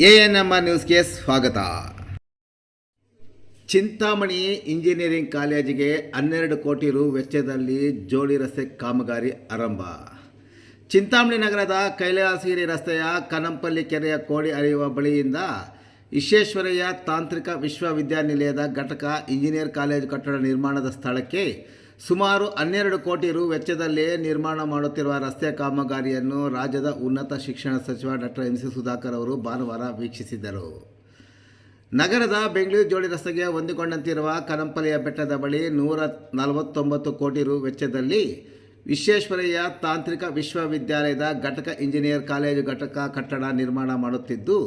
A N M R ನ್ಯೂಸ್ಗೆ ಸ್ವಾಗತ. Chintamani engineering ಕಾಲೇಜಿಗೆ ಹನ್ನೆರಡು ಕೋಟಿ ರು ವೆಚ್ಚದಲ್ಲಿ ಜೋಡಿ ರಸ್ತೆ ಕಾಮಗಾರಿ ಆರಂಭ. ಚಿಂತಾಮಣಿ ನಗರದ ಕೈಲಾಸಗಿರಿ ರಸ್ತೆಯ ಕನಂಪಲ್ಲಿ ಕೆರೆಯ ಕೋಡಿ ಹರಿಯುವ ಬಳಿಯಿಂದ ವಿಶ್ವೇಶ್ವರಯ್ಯ ತಾಂತ್ರಿಕ ವಿಶ್ವವಿದ್ಯಾನಿಲಯದ ಘಟಕ ಇಂಜಿನಿಯರ್ ಕಾಲೇಜು ಕಟ್ಟಡ ನಿರ್ಮಾಣದ ಸ್ಥಳಕ್ಕೆ ಸುಮಾರು ಹನ್ನೆರಡು ಕೋಟಿ ರು ವೆಚ್ಚದಲ್ಲಿ ನಿರ್ಮಾಣ ಮಾಡುತ್ತಿರುವ ರಸ್ತೆ ಕಾಮಗಾರಿಯನ್ನು ರಾಜ್ಯದ ಉನ್ನತ ಶಿಕ್ಷಣ ಸಚಿವ ಡಾಕ್ಟರ್ ಎಂ ಸಿ ಸುಧಾಕರ್ ಅವರು ಭಾನುವಾರ ವೀಕ್ಷಿಸಿದರು. ನಗರದ ಬೆಂಗಳೂರು ಜೋಡಿ ರಸ್ತೆಗೆ ಹೊಂದಿಕೊಂಡಂತಿರುವ ಕನಂಪಲೆಯ ಬೆಟ್ಟದ ಬಳಿ ನೂರ ನಲವತ್ತೊಂಬತ್ತು ಕೋಟಿ ರು ವೆಚ್ಚದಲ್ಲಿ ವಿಶ್ವೇಶ್ವರಯ್ಯ ತಾಂತ್ರಿಕ ವಿಶ್ವವಿದ್ಯಾಲಯದ ಘಟಕ ಇಂಜಿನಿಯರ್ ಕಾಲೇಜು ಘಟಕ ಕಟ್ಟಡ ನಿರ್ಮಾಣ ಮಾಡುತ್ತಿದ್ದು,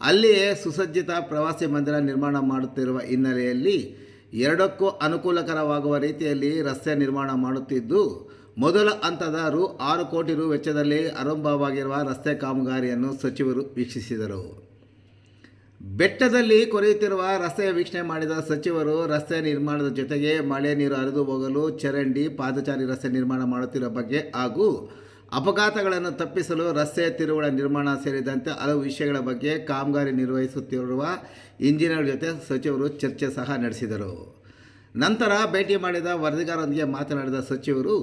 ಅಲ್ಲಿಯೇ ಸುಸಜ್ಜಿತ ಪ್ರವಾಸಿ ಮಂದಿರ ನಿರ್ಮಾಣ ಮಾಡುತ್ತಿರುವ ಹಿನ್ನೆಲೆಯಲ್ಲಿ ಎರಡಕ್ಕೂ ಅನುಕೂಲಕರವಾಗುವ ರೀತಿಯಲ್ಲಿ ರಸ್ತೆ ನಿರ್ಮಾಣ ಮಾಡುತ್ತಿದ್ದು, ಮೊದಲ ಹಂತದ ರು ಆರು ಕೋಟಿ ರು ವೆಚ್ಚದಲ್ಲಿ ಆರಂಭವಾಗಿರುವ ರಸ್ತೆ ಕಾಮಗಾರಿಯನ್ನು ಸಚಿವರು ವೀಕ್ಷಿಸಿದರು. ಬೆಟ್ಟದಲ್ಲಿ ಕೊರೆಯುತ್ತಿರುವ ರಸ್ತೆಯ ವೀಕ್ಷಣೆ ಮಾಡಿದ ಸಚಿವರು ರಸ್ತೆ ನಿರ್ಮಾಣದ ಜೊತೆಗೆ ಮಳೆ ನೀರು ಹರಿದು ಹೋಗಲು ಚರಂಡಿ, ಪಾದಚಾರಿ ರಸ್ತೆ ನಿರ್ಮಾಣ ಮಾಡುತ್ತಿರುವ ಬಗ್ಗೆ ಹಾಗೂ ಅಪಘಾತಗಳನ್ನು ತಪ್ಪಿಸಲು ರಸ್ತೆ ತಿರುವುಗಳ ನಿರ್ಮಾಣ ಸೇರಿದಂತೆ ಹಲವು ವಿಷಯಗಳ ಬಗ್ಗೆ ಕಾಮಗಾರಿ ನಿರ್ವಹಿಸುತ್ತಿರುವ ಇಂಜಿನಿಯರ್ ಜೊತೆ ಸಚಿವರು ಚರ್ಚೆ ಸಹ ನಡೆಸಿದರು. ನಂತರ ಭೇಟಿ ಮಾಡಿದ ವರದಿಗಾರರೊಂದಿಗೆ ಮಾತನಾಡಿದ ಸಚಿವರು,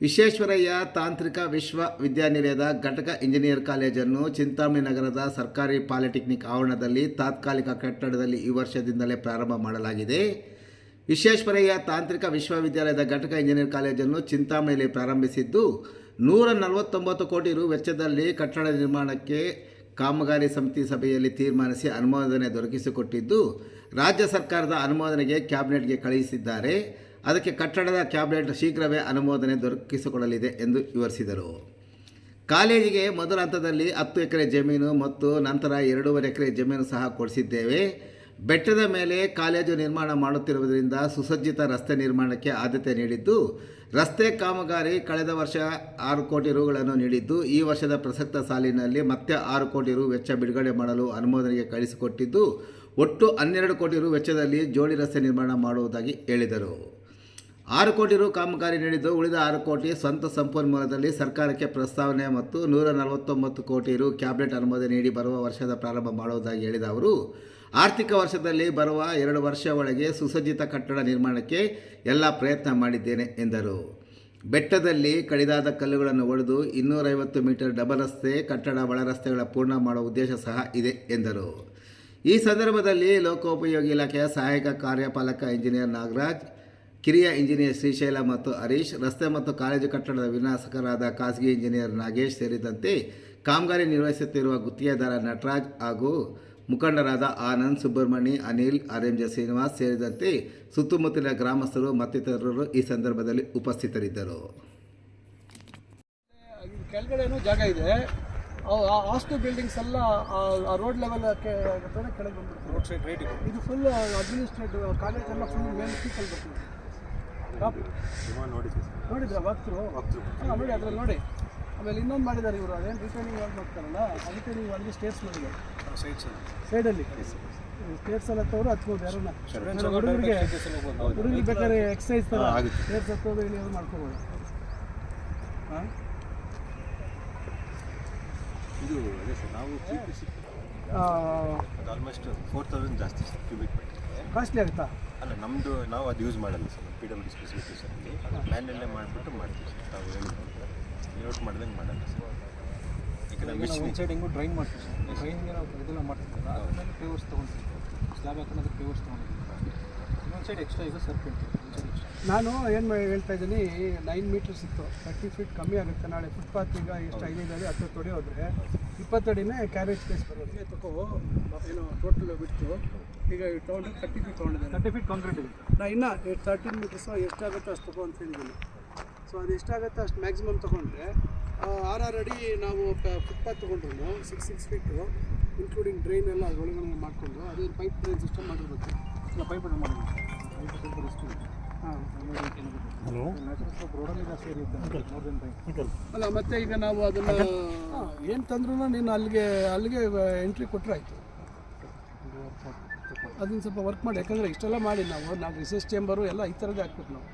ವಿಶ್ವೇಶ್ವರಯ್ಯ ತಾಂತ್ರಿಕ ವಿಶ್ವವಿದ್ಯಾನಿಲಯದ ಘಟಕ ಇಂಜಿನಿಯರ್ ಕಾಲೇಜನ್ನು ಚಿಂತಾಮಣಿ ನಗರದ ಸರ್ಕಾರಿ ಪಾಲಿಟೆಕ್ನಿಕ್ ಆವರಣದಲ್ಲಿ ತಾತ್ಕಾಲಿಕ ಕಟ್ಟಡದಲ್ಲಿ ಈ ವರ್ಷದಿಂದಲೇ ಪ್ರಾರಂಭ ಮಾಡಲಾಗಿದೆ. ವಿಶ್ವೇಶ್ವರಯ್ಯ ತಾಂತ್ರಿಕ ವಿಶ್ವವಿದ್ಯಾಲಯದ ಘಟಕ ಇಂಜಿನಿಯರ್ ಕಾಲೇಜನ್ನು ಚಿಂತಾಮಣಿಯಲ್ಲಿ ಪ್ರಾರಂಭಿಸಿದ್ದು, ನೂರ ನಲವತ್ತೊಂಬತ್ತು ಕೋಟಿ ರು ವೆಚ್ಚದಲ್ಲಿ ಕಟ್ಟಡ ನಿರ್ಮಾಣಕ್ಕೆ ಕಾಮಗಾರಿ ಸಮಿತಿ ಸಭೆಯಲ್ಲಿ ತೀರ್ಮಾನಿಸಿ ಅನುಮೋದನೆ ದೊರಕಿಸಿಕೊಟ್ಟಿದ್ದು, ರಾಜ್ಯ ಸರ್ಕಾರದ ಅನುಮೋದನೆಗೆ ಕ್ಯಾಬಿನೆಟ್ಗೆ ಕಳುಹಿಸಿದ್ದಾರೆ. ಅದಕ್ಕೆ ಕಟ್ಟಡದ ಕ್ಯಾಬಿನೆಟ್ ಶೀಘ್ರವೇ ಅನುಮೋದನೆ ದೊರಕಿಸಿಕೊಡಲಿದೆ ಎಂದು ವಿವರಿಸಿದರು. ಕಾಲೇಜಿಗೆ ಮೊದಲ ಹಂತದಲ್ಲಿ ಹತ್ತು ಎಕರೆ ಜಮೀನು ಮತ್ತು ನಂತರ ಎರಡೂವರೆ ಎಕರೆ ಜಮೀನು ಸಹ ಕೊಡಿಸಿದ್ದೇವೆ. ಬೆಟ್ಟದ ಮೇಲೆ ಕಾಲೇಜು ನಿರ್ಮಾಣ ಮಾಡುತ್ತಿರುವುದರಿಂದ ಸುಸಜ್ಜಿತ ರಸ್ತೆ ನಿರ್ಮಾಣಕ್ಕೆ ಆದ್ಯತೆ ನೀಡಿದ್ದು, ರಸ್ತೆ ಕಾಮಗಾರಿ ಕಳೆದ ವರ್ಷ ಆರು ಕೋಟಿ ರುಗಳನ್ನು ನೀಡಿದ್ದು, ಈ ವರ್ಷದ ಪ್ರಸಕ್ತ ಸಾಲಿನಲ್ಲಿ ಮತ್ತೆ ಆರು ಕೋಟಿ ರು ವೆಚ್ಚ ಬಿಡುಗಡೆ ಮಾಡಲು ಅನುಮೋದನೆಗೆ ಕಳಿಸಿಕೊಟ್ಟಿದ್ದು, ಒಟ್ಟು ಹನ್ನೆರಡು ಕೋಟಿ ರು ವೆಚ್ಚದಲ್ಲಿ ಜೋಡಿ ರಸ್ತೆ ನಿರ್ಮಾಣ ಮಾಡುವುದಾಗಿ ಹೇಳಿದರು. ಆರು ಕೋಟಿ ರು ಕಾಮಗಾರಿ ನೀಡಿದ್ದು, ಉಳಿದ ಆರು ಕೋಟಿ ಸ್ವಂತ ಸಂಪನ್ಮೂಲದಲ್ಲಿ ಸರ್ಕಾರಕ್ಕೆ ಪ್ರಸ್ತಾವನೆ ಮತ್ತು ನೂರ ನಲವತ್ತೊಂಬತ್ತು ಕೋಟಿ ರು ಕ್ಯಾಬಿನೆಟ್ ಅನುಮೋದನೆ ನೀಡಿ ಬರುವ ವರ್ಷದ ಪ್ರಾರಂಭ ಮಾಡುವುದಾಗಿ ಹೇಳಿದ ಅವರು, ಆರ್ಥಿಕ ವರ್ಷದಲ್ಲಿ ಬರುವ ಎರಡು ವರ್ಷ ಒಳಗೆ ಸುಸಜ್ಜಿತ ಕಟ್ಟಡ ನಿರ್ಮಾಣಕ್ಕೆ ಎಲ್ಲ ಪ್ರಯತ್ನ ಮಾಡಿದ್ದೇನೆ, ಎಂದರು. ಬೆಟ್ಟದಲ್ಲಿ ಕಡಿದಾದ ಕಲ್ಲುಗಳನ್ನು ಒಡೆದು ಇನ್ನೂರೈವತ್ತು ಮೀಟರ್ ಡಬಲ್ ರಸ್ತೆ, ಕಟ್ಟಡ ಒಳರಸ್ತೆಗಳ ಪೂರ್ಣ ಮಾಡುವ ಉದ್ದೇಶ ಸಹ ಇದೆ, ಎಂದರು. ಈ ಸಂದರ್ಭದಲ್ಲಿ ಲೋಕೋಪಯೋಗಿ ಇಲಾಖೆಯ ಸಹಾಯಕ ಕಾರ್ಯಪಾಲಕ ಇಂಜಿನಿಯರ್ ನಾಗರಾಜ್ ಕಿರಿಯ ಇಂಜಿನಿಯರ್ ಶ್ರೀಶೈಲ ಮತ್ತು ಹರೀಶ್ ರಸ್ತೆ ಮತ್ತು ಕಾಲೇಜು ಕಟ್ಟಡದ ವಿನ್ಯಾಸಕರಾದ ಖಾಸಗಿ ಇಂಜಿನಿಯರ್ ನಾಗೇಶ್ ಸೇರಿದಂತೆ ಕಾಮಗಾರಿ ನಿರ್ವಹಿಸುತ್ತಿರುವ ಗುತ್ತಿಗೆದಾರ ನಟರಾಜ್ ಹಾಗೂ ಮುಖಂಡರಾದ Anand Subramani Anil R M J Srinivas ಸೇರಿದಂತೆ ಸುತ್ತಮುತ್ತಲಿನ ಗ್ರಾಮಸ್ಥರು ಮತ್ತಿತರರು ಈ ಸಂದರ್ಭದಲ್ಲಿ ಉಪಸ್ಥಿತರಿದ್ದರು. ಕೆಳಗಡೆನೂ ಜಾಗ ಇದೆ. ಅವು ಆ ಹಾಸ್ಟೆಲ್ ಬಿಲ್ಡಿಂಗ್ಸ್ ಎಲ್ಲ ಆ ರೋಡ್ ಲೆವೆಲ್ ಕೆಳಗೆ ಬಂದ್ಬಿಡ್ತು ರೋಡ್ ಸೈಡ್ ರೈಟ್ ಇದು ಫುಲ್ ಅಡ್ಮಿನಿಸ್ಟ್ರೇಟಿವ್ ಕಾಲೇಜ್ ಎಲ್ಲ ಫುಲ್ ಮೇಲೆ ಟಾಪ್ ನೋಡಿದ್ರಾ? ವಾಕ್ತರು ಹಾಂ ನೋಡಿ ಅದ್ರಲ್ಲಿ ನೋಡಿ. ಆಮೇಲೆ ಇನ್ನೊಂದು ಮಾಡಿದ್ದಾರೆ ಇವರು ಅದೇನು ರಿಟರ್ನಿಂಗ್ ವಾಲ್ ಮಾಡ್ತಾರಲ್ಲ ಆ ನೀವು ಅಲ್ಲಿ ಸ್ಟೇಟ್ಸ್ ಮಾಡಿದ್ದಾರೆ ಸೈಡಲ್ಲಿ ಸ್ಟೇಟ್ಸ್ ಎಲ್ಲ ತವರು ಹಚ್ಬೋದು ಯಾರನ್ನ. ಹುಡುಗರಿಗೆ ಹುಡುಗರಿಗೆ ಬೇಕಾದ್ರೆ ಎಕ್ಸಸೈಸ್ ಥರ ಸ್ಟೇಟ್ಸ್ ಹತ್ತೋದು ಅದು ಮಾಡ್ಕೋಬೋದು. ಹಾಂ? ಇದು ಅದೇ ಸರ್ ನಾವು ಆಲ್ಮೋಸ್ಟ್ ಫೋರ್ ತೌಸಂಡ್ ಜಾಸ್ತಿ ಸರ್ ಕ್ಯೂಬಿಕ್ ಮೀಟರ್ ಕಾಸ್ಟ್ಲಿ ಆಗುತ್ತಾ? ಅಲ್ಲ ನಮ್ಮದು ನಾವು ಅದು ಯೂಸ್ ಮಾಡಲ್ಲ ಸರ್ ಪಿ ಡಬ್ಲ್ಯೂ ಡಿ ಅದು ಮ್ಯಾನಲ್ಲೇ ಮಾಡಿಬಿಟ್ಟು ಮಾಡ್ತೀವಿ ಸರ್ ತಾವು ಹೇಳಿದ್ರು ಲೇಔಟ್ ಮಾಡ್ದಂಗೆ ಮಾಡಲ್ಲ ಸರ್. ಈಗ ನಮ್ಮ ಮಿಷಿನ್ ಸೈಡ್ ಹೆಂಗೂ ಡ್ರೈನ್ ಮಾಡ್ತೀವಿ ಸರ್. ಡ್ರೈನ್ಗೆ ನಾವು ಇದೆಲ್ಲ ಮಾಡ್ತಿರ್ತೀವಿ ಅದನ್ನ ಪೇವರ್ಸ್ ತೊಗೊಂತೀವಿ ಸ್ಲ್ಯಾಬ್ ಅದಕ್ಕೆ ಪೇವರ್ಸ್ ತೊಗೊಂಡಿದ್ದೀವಿ ಇನ್ನೊಂದು ಸೈಡ್ ಎಕ್ಸ್ಟ್ರಾ ಇದೆ ಎಕ್ಸ್ಟ್ರಾ ನಾನು ಏನು ಹೇಳ್ತಾ ಇದ್ದೀನಿ ನೈನ್ ಮೀಟರ್ಸ್ ಇತ್ತು. ತರ್ಟಿ ಫೀಟ್ ಕಮ್ಮಿ ಆಗುತ್ತೆ. ನಾಳೆ ಫುಟ್ಪಾತ್ ಈಗ ಎಷ್ಟು ಐದೈದಲ್ಲಿ ಹತ್ತು ತೊಡೆ ಹೋದರೆ ಇಪ್ಪತ್ತಡಿನೇ ಕ್ಯಾರೇಜ್ ಪ್ಲೇಸ್ ಬರೋದು ತಗೋ ಏನು ಟೋಟಲ್ ಬಿಟ್ಟು ಈಗ ತೊಗೊಂಡ್ರೆ ತರ್ಟಿ ಫೀಟ್ ತೊಗೊಂಡಿದ್ದೀನಿ ತರ್ಟಿ ಫೀಟ್ ಕಾಂಕ್ರೀಟ್ ಇದೆ. ನಾ ಇನ್ನೂ ತರ್ಟೀನ್ ಮೀಟರ್ಸ್ ಎಷ್ಟಾಗುತ್ತೋ ಅಷ್ಟು ತಗೋ ಅಂತ ಹೇಳಿದ್ದೀನಿ ಸೊ ಅದು ಎಷ್ಟಾಗುತ್ತೋ ಅಷ್ಟು ಮ್ಯಾಕ್ಸಿಮಮ್ ತೊಗೊಂಡ್ರೆ ಆರ್ ಆರ್ ಅಡಿ ನಾವು ಫುಟ್ಪಾತ್ ತೊಗೊಂಡ್ರು six six feet including drain ಎಲ್ಲ ಒಳಗಡೆ ಮಾಡಿಕೊಂಡು ಅದು ಪೈಪ್ ಡ್ರೈನ್ ಸಿಸ್ಟಮ್ ಮಾಡಿರ್ಬೇಕು. ಇಲ್ಲ ಪೈಪ್ ಅಲ್ಲ ಮತ್ತೆ ಈಗ ನಾವು ಅದನ್ನ ಏನು ತಂದ್ರೂ ನೀನು ಅಲ್ಲಿಗೆ ಅಲ್ಲಿಗೆ ಎಂಟ್ರಿ ಕೊಟ್ಟರೆ ಆಯಿತು ಅದನ್ನ ಸ್ವಲ್ಪ ವರ್ಕ್ ಮಾಡಿ. ಯಾಕಂದರೆ ಇಷ್ಟೆಲ್ಲ ಮಾಡಿ ನಾವು. ನಾವು ರಿಸರ್ಚ್ ಚೇಂಬರು ಎಲ್ಲ ಈ ಥರದೇ ಹಾಕ್ಬೇಕು ನಾವು.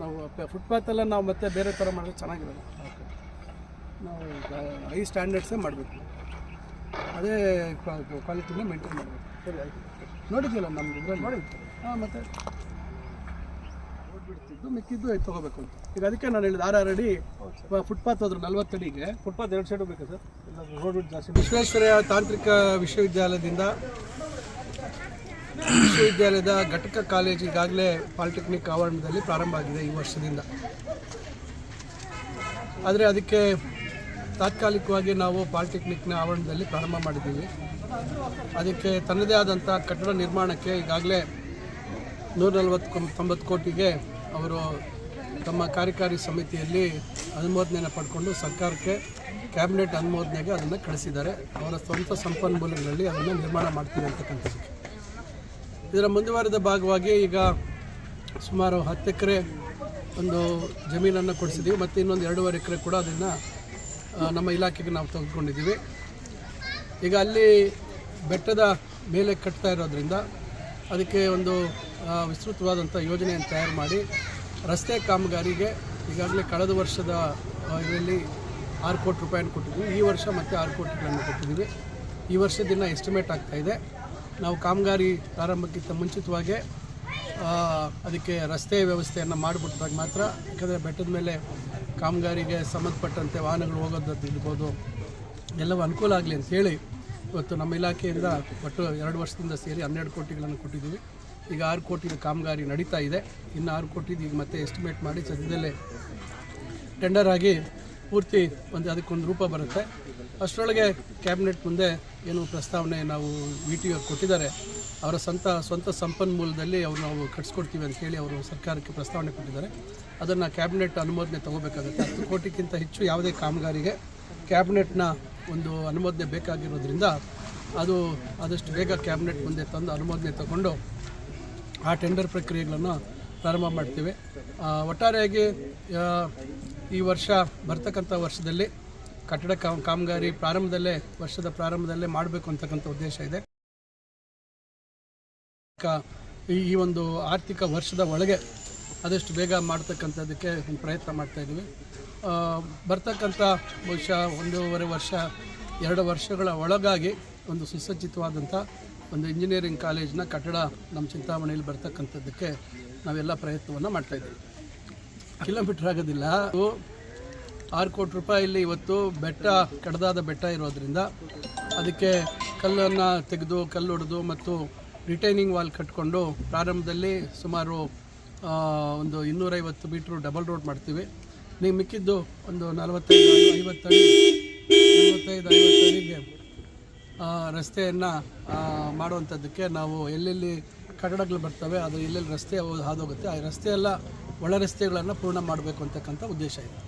ನಾವು ಫುಟ್ಪಾತ್ ಎಲ್ಲ ನಾವು ಮತ್ತೆ ಬೇರೆ ಥರ ಮಾಡಿದ್ರೆ ಚೆನ್ನಾಗಿರಲ್ಲ. ನಾವು ಹೈ ಸ್ಟ್ಯಾಂಡರ್ಡ್ಸೇ ಮಾಡಬೇಕು. ಅದೇ ಕ್ವಾಲಿಟಿನ ಮೇಂಟೈನ್ ಮಾಡಬೇಕು. ಸರಿ ಆಯಿತು. ನೋಡಿದ್ದಿಲ್ಲ ನಮ್ಮ ಇದ್ರಲ್ಲಿ? ನೋಡಿ ಹಾಂ ಮತ್ತೆ. ಬಿಡ್ತಿದ್ದು ಮಿಕ್ಕಿದ್ದು ಆಯ್ತು ತೊಗೋಬೇಕು ಅಂತ. ಈಗ ಅದಕ್ಕೆ ನಾನು ಹೇಳಿದ ಆರು ಆರು ಅಡಿ ಫುಟ್ಪಾತ್ ಹೋದ್ರು ನಲ್ವತ್ತು ಅಡಿಗೆ. ಫುಟ್ಪಾತ್ ಎರಡು ಸೈಡು ಬೇಕು ಸರ್? ರೋಡ್ ಜಾಸ್ತಿ. ವಿಶ್ವೇಶ್ವರಯ್ಯ ತಾಂತ್ರಿಕ ವಿಶ್ವವಿದ್ಯಾಲಯದಿಂದ ವಿಶ್ವವಿದ್ಯಾಲಯದ ಘಟಕ ಕಾಲೇಜ್ ಈಗಾಗಲೇ ಪಾಲಿಟೆಕ್ನಿಕ್ ಆವರಣದಲ್ಲಿ ಪ್ರಾರಂಭ ಆಗಿದೆ ಈ ವರ್ಷದಿಂದ. ಆದರೆ ಅದಕ್ಕೆ ತಾತ್ಕಾಲಿಕವಾಗಿ ನಾವು ಪಾಲಿಟೆಕ್ನಿಕ್ನ ಆವರಣದಲ್ಲಿ ಪ್ರಾರಂಭ ಮಾಡಿದ್ದೀವಿ. ಅದಕ್ಕೆ ತನ್ನದೇ ಆದಂಥ ಕಟ್ಟಡ ನಿರ್ಮಾಣಕ್ಕೆ ಈಗಾಗಲೇ ನೂರ ನಲವತ್ತು ತೊಂಬತ್ತು ಕೋಟಿಗೆ ಅವರು ತಮ್ಮ ಕಾರ್ಯಕಾರಿ ಸಮಿತಿಯಲ್ಲಿ ಅನುಮೋದನೆಯನ್ನು ಪಡ್ಕೊಂಡು ಸರ್ಕಾರಕ್ಕೆ ಕ್ಯಾಬಿನೆಟ್ ಅನುಮೋದನೆಗೆ ಅದನ್ನು ಕಳಿಸಿದ್ದಾರೆ. ಅವರ ಸ್ವಂತ ಸಂಪನ್ಮೂಲಗಳಲ್ಲಿ ಅದನ್ನು ನಿರ್ಮಾಣ ಮಾಡ್ತೀವಿ ಅಂತಕ್ಕಂಥದ್ದಕ್ಕೆ. ಇದರ ಮುಂದುವರೆದ ಭಾಗವಾಗಿ ಈಗ ಸುಮಾರು ಹತ್ತು ಎಕರೆ ಒಂದು ಜಮೀನನ್ನು ಕೊಡಿಸಿದ್ದೀವಿ. ಮತ್ತು ಇನ್ನೊಂದು ಎರಡೂವರೆ ಎಕರೆ ಕೂಡ ಅದನ್ನು ನಮ್ಮ ಇಲಾಖೆಗೆ ನಾವು ತೆಗೆದುಕೊಂಡಿದ್ದೀವಿ. ಈಗ ಅಲ್ಲಿ ಬೆಟ್ಟದ ಮೇಲೆ ಕಟ್ತಾ ಇರೋದ್ರಿಂದ ಅದಕ್ಕೆ ಒಂದು ವಿಸ್ತೃತವಾದಂಥ ಯೋಜನೆಯನ್ನು ತಯಾರು ಮಾಡಿ ರಸ್ತೆ ಕಾಮಗಾರಿಗೆ ಈಗಾಗಲೇ ಕಳೆದ ವರ್ಷದ ಇದರಲ್ಲಿ ಆರು ಕೋಟಿ ರೂಪಾಯಿಯನ್ನು ಕೊಟ್ಟಿದ್ದೀವಿ. ಈ ವರ್ಷ ಮತ್ತೆ ಆರು ಕೋಟಿಗಳನ್ನು ಕೊಟ್ಟಿದ್ದೀವಿ. ಈ ವರ್ಷದಿಂದ ಎಸ್ಟಿಮೇಟ್ ಆಗ್ತಾಯಿದೆ ನಾವು ಕಾಮಗಾರಿ ಪ್ರಾರಂಭಕ್ಕಿಂತ ಮುಂಚಿತವಾಗೇ ಅದಕ್ಕೆ ರಸ್ತೆ ವ್ಯವಸ್ಥೆಯನ್ನು ಮಾಡಿಬಿಟ್ಟಾಗ ಮಾತ್ರ, ಯಾಕಂದರೆ ಬೆಟ್ಟದ ಮೇಲೆ ಕಾಮಗಾರಿಗೆ ಸಂಬಂಧಪಟ್ಟಂತೆ ವಾಹನಗಳು ಹೋಗೋದು ಇರ್ಬೋದು, ಎಲ್ಲವೂ ಅನುಕೂಲ ಆಗಲಿ ಅಂತೇಳಿ ಇವತ್ತು ನಮ್ಮ ಇಲಾಖೆಯಿಂದ ಒಟ್ಟು ಎರಡು ವರ್ಷದಿಂದ ಸೇರಿ ಹನ್ನೆರಡು ಕೋಟಿಗಳನ್ನು ಕೊಟ್ಟಿದ್ದೀವಿ. ಈಗ ಆರು ಕೋಟಿ ಕಾಮಗಾರಿ ನಡೀತಾ ಇದೆ. ಇನ್ನು ಆರು ಕೋಟಿದು ಈಗ ಮತ್ತೆ ಎಸ್ಟಿಮೇಟ್ ಮಾಡಿ ಸದ್ಯದಲ್ಲೇ ಟೆಂಡರ್ ಆಗಿ ಪೂರ್ತಿ ಒಂದು ಅದಕ್ಕೊಂದು ರೂಪ ಬರುತ್ತೆ. ಅಷ್ಟರೊಳಗೆ ಕ್ಯಾಬಿನೆಟ್ ಮುಂದೆ ಏನು ಪ್ರಸ್ತಾವನೆ ನಾವು ವಿ ಟಿ ಕೊಟ್ಟಿದ್ದಾರೆ. ಅವರ ಸ್ವಂತ ಸ್ವಂತ ಸಂಪನ್ಮೂಲದಲ್ಲಿ ಅವ್ರು ನಾವು ಕಟ್ಸ್ಕೊಡ್ತೀವಿ ಅಂತ ಹೇಳಿ ಅವರು ಸರ್ಕಾರಕ್ಕೆ ಪ್ರಸ್ತಾವನೆ ಕೊಟ್ಟಿದ್ದಾರೆ. ಅದನ್ನು ಕ್ಯಾಬಿನೆಟ್ ಅನುಮೋದನೆ ತಗೋಬೇಕಾಗುತ್ತೆ. ಹತ್ತು ಕೋಟಿಗಿಂತ ಹೆಚ್ಚು ಯಾವುದೇ ಕಾಮಗಾರಿಗೆ ಕ್ಯಾಬಿನೆಟ್ನ ಒಂದು ಅನುಮೋದನೆ ಬೇಕಾಗಿರೋದ್ರಿಂದ ಅದು ಆದಷ್ಟು ಬೇಗ ಕ್ಯಾಬಿನೆಟ್ ಮುಂದೆ ತಂದು ಅನುಮೋದನೆ ತಗೊಂಡು ಆ ಟೆಂಡರ್ ಪ್ರಕ್ರಿಯೆಗಳನ್ನು ಪ್ರಾರಂಭ ಮಾಡ್ತೀವಿ. ಒಟ್ಟಾರೆಯಾಗಿ ಈ ವರ್ಷ ಬರ್ತಕ್ಕಂಥ ವರ್ಷದಲ್ಲಿ ಕಟ್ಟಡ ಕಾಮ್ ಕಾಮಗಾರಿ ಪ್ರಾರಂಭದಲ್ಲೇ ವರ್ಷದ ಪ್ರಾರಂಭದಲ್ಲೇ ಮಾಡಬೇಕು ಅಂತಕ್ಕಂಥ ಉದ್ದೇಶ ಇದೆ. ಈ ಒಂದು ಆರ್ಥಿಕ ವರ್ಷದ ಒಳಗೆ ಆದಷ್ಟು ಬೇಗ ಮಾಡ್ತಕ್ಕಂಥದ್ದಕ್ಕೆ ಪ್ರಯತ್ನ ಮಾಡ್ತಾ ಇದ್ದೀವಿ. ಆ, ಬರ್ತಕ್ಕಂಥ ಬಹುಶಃ ಒಂದೂವರೆ ವರ್ಷ ಎರಡು ವರ್ಷಗಳ ಒಳಗಾಗಿ ಒಂದು ಸುಸಜ್ಜಿತವಾದಂಥ ಒಂದು ಇಂಜಿನಿಯರಿಂಗ್ ಕಾಲೇಜಿನ ಕಟ್ಟಡ ನಮ್ಮ ಚಿಂತಾಮಣಿಯಲ್ಲಿ ಬರ್ತಕ್ಕಂಥದ್ದಕ್ಕೆ ನಾವೆಲ್ಲ ಪ್ರಯತ್ನವನ್ನು ಮಾಡ್ತಾ ಇದ್ದೀವಿ. ಕಿಲೋಮೀಟ್ರ್ ಆಗೋದಿಲ್ಲ. ಆರು ಕೋಟಿ ರೂಪಾಯಿಲಿ ಇವತ್ತು ಬೆಟ್ಟ, ಕಡದಾದ ಬೆಟ್ಟ ಇರೋದ್ರಿಂದ ಅದಕ್ಕೆ ಕಲ್ಲನ್ನು ತೆಗೆದು, ಕಲ್ಲು ಹೊಡೆದು ಮತ್ತು ರಿಟೈನಿಂಗ್ ವಾಲ್ ಕಟ್ಕೊಂಡು ಪ್ರಾರಂಭದಲ್ಲಿ ಸುಮಾರು ಒಂದು ಇನ್ನೂರೈವತ್ತು ಮೀಟ್ರು ಡಬಲ್ ರೋಡ್ ಮಾಡ್ತೀವಿ. ನೀವು ಮಿಕ್ಕಿದ್ದು ಒಂದು ನಲವತ್ತೈದು, ಐವತ್ತು ಅಡಿ, ನಲವತ್ತೈದು, ಐವತ್ತು ರಸ್ತೆಯನ್ನು ಮಾಡುವಂಥದ್ದಕ್ಕೆ ನಾವು ಎಲ್ಲೆಲ್ಲಿ ಕಟ್ಟಡಗಳು ಬರ್ತವೆ, ಅದು ಎಲ್ಲೆಲ್ಲಿ ರಸ್ತೆ ಹಾದೋಗುತ್ತೆ ಆ ರಸ್ತೆಯೆಲ್ಲ ಒಳ ರಸ್ತೆಗಳನ್ನು ಪೂರ್ಣ ಮಾಡಬೇಕು ಅಂತಕ್ಕಂಥ ಉದ್ದೇಶ ಇದೆ.